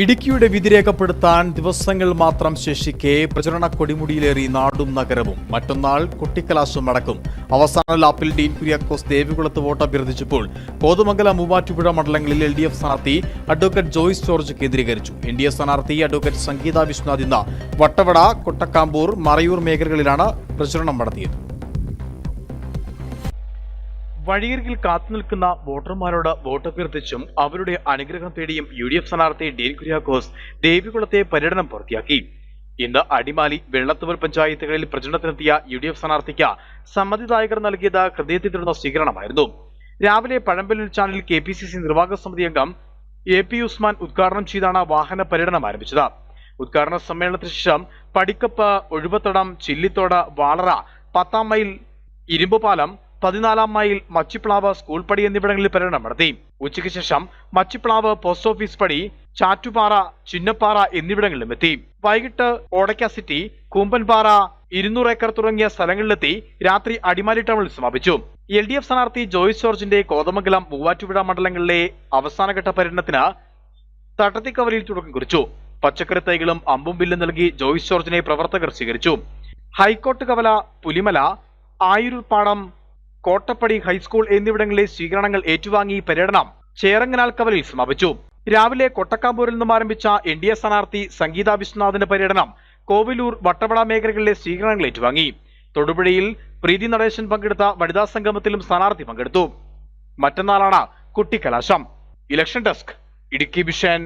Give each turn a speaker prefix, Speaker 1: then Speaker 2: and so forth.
Speaker 1: ഇടുക്കിയുടെ വിധി രേഖപ്പെടുത്താൻ ദിവസങ്ങൾ മാത്രം ശേഷിക്കെ പ്രചരണ കൊടിമുടിയിലേറി നാടും നഗരവും. മറ്റന്നാൾ കൊട്ടിക്കലാശം നടക്കും. അവസാന ലാപ്പിൽ ഡീൻ കുര്യാക്കോസ് ദേവികുളത്ത് വോട്ട് അഭ്യർത്ഥിച്ചപ്പോൾ കോതമംഗലം മൂവാറ്റുപുഴ മണ്ഡലങ്ങളിൽ എൽ ഡി എഫ് സ്ഥാനാർത്ഥി അഡ്വക്കേറ്റ് ജോയ്സ് ജോർജ് കേന്ദ്രീകരിച്ചു. എൻ ഡി എ സ്ഥാനാർത്ഥി അഡ്വക്കേറ്റ് സംഗീത വിശ്വനാഥ് ഇന്ന് വട്ടവട കൊട്ടക്കാമ്പൂർ മറയൂർ മേഖലകളിലാണ് പ്രചരണം നടത്തിയത്. വഴിയരികിൽ കാത്തുനിൽക്കുന്ന വോട്ടർമാരോട് വോട്ട് അഭ്യർത്ഥിച്ചും അവരുടെ അനുഗ്രഹം തേടിയും യു ഡി എഫ് സ്ഥാനാർത്ഥി ഡീൻ കുര്യാക്കോസ് ദേവികുളത്തെ പര്യടനം പൂർത്തിയാക്കി. ഇന്ന് അടിമാലി വെള്ളത്തുവൽ പഞ്ചായത്തുകളിൽ പ്രചരണത്തിനെത്തിയ യു ഡി എഫ് സ്ഥാനാർത്ഥിക്ക് സമ്മതിദായകർ നൽകിയത് ഹൃദയത്തിൽ തുടർന്ന സ്വീകരണമായിരുന്നു. രാവിലെ പഴമ്പലിൽ ചാനലിൽ കെ പി സി സി നിർവാഹക സമിതി അംഗം എ പി ഉസ്മാൻ ഉദ്ഘാടനം ചെയ്താണ് വാഹന പര്യടനം ആരംഭിച്ചത്. ഉദ്ഘാടന സമ്മേളനത്തിന് ശേഷം പടിക്കപ്പ് ഒഴുപത്തടം ചില്ലിത്തോട് വാളറ പത്താം മൈൽ ഇരുമ്പുപാലം പതിനാലാം മൈൽ മച്ചിപ്ലാവ് സ്കൂൾ പടി എന്നിവിടങ്ങളിൽ പര്യടനം നടത്തി. ഉച്ചയ്ക്ക് ശേഷം മച്ചിപ്ലാവ് പോസ്റ്റ് ഓഫീസ് പടി ചാറ്റുപാറ ചിന്നപ്പാറ എന്നിവിടങ്ങളിലും എത്തി. വൈകിട്ട് ഓടയ്ക്ക സിറ്റി കൂമ്പൻപാറ ഇരുന്നൂറ് ഏക്കർ തുടങ്ങിയ സ്ഥലങ്ങളിലെത്തി രാത്രി അടിമാലി ടൗണിൽ സമാപിച്ചു. എൽ ഡി എഫ് സ്ഥാനാർത്ഥി ജോയിസ് ജോർജിന്റെ കോതമംഗലം മൂവാറ്റുപുഴ മണ്ഡലങ്ങളിലെ അവസാനഘട്ട പര്യടനത്തിന് തട്ടത്തിക്കവലിയിൽ തുടക്കം കുറിച്ചു. പച്ചക്കറി തൈകളും അമ്പും ബില്ലും നൽകി ജോയിസ് ജോർജിനെ പ്രവർത്തകർ സ്വീകരിച്ചു. ഹൈക്കോട്ട് കവല പുലിമല ആയൂർപ്പാടം കോട്ടപ്പടി ഹൈസ്കൂൾ എന്നിവിടങ്ങളിലെ സ്വീകരണങ്ങൾ ഏറ്റുവാങ്ങി പര്യടനം ചേറങ്ങനാൽ കവലിൽ സമാപിച്ചു. രാവിലെ കൊട്ടക്കാമ്പൂരിൽ നിന്നും ആരംഭിച്ച എൻ ഡി എ സ്ഥാനാർത്ഥി സംഗീത വിശ്വനാഥിന്റെ പര്യടനം കോവിലൂർ വട്ടവട മേഖലകളിലെ സ്വീകരണങ്ങൾ ഏറ്റുവാങ്ങി. തൊടുപുഴയിൽ പ്രീതി നടേശൻ പങ്കെടുത്ത വനിതാ സംഗമത്തിലും സ്ഥാനാർത്ഥി പങ്കെടുത്തു. മറ്റന്നാളാണ് കുട്ടിക്കലാശം. Election desk Idukki vision.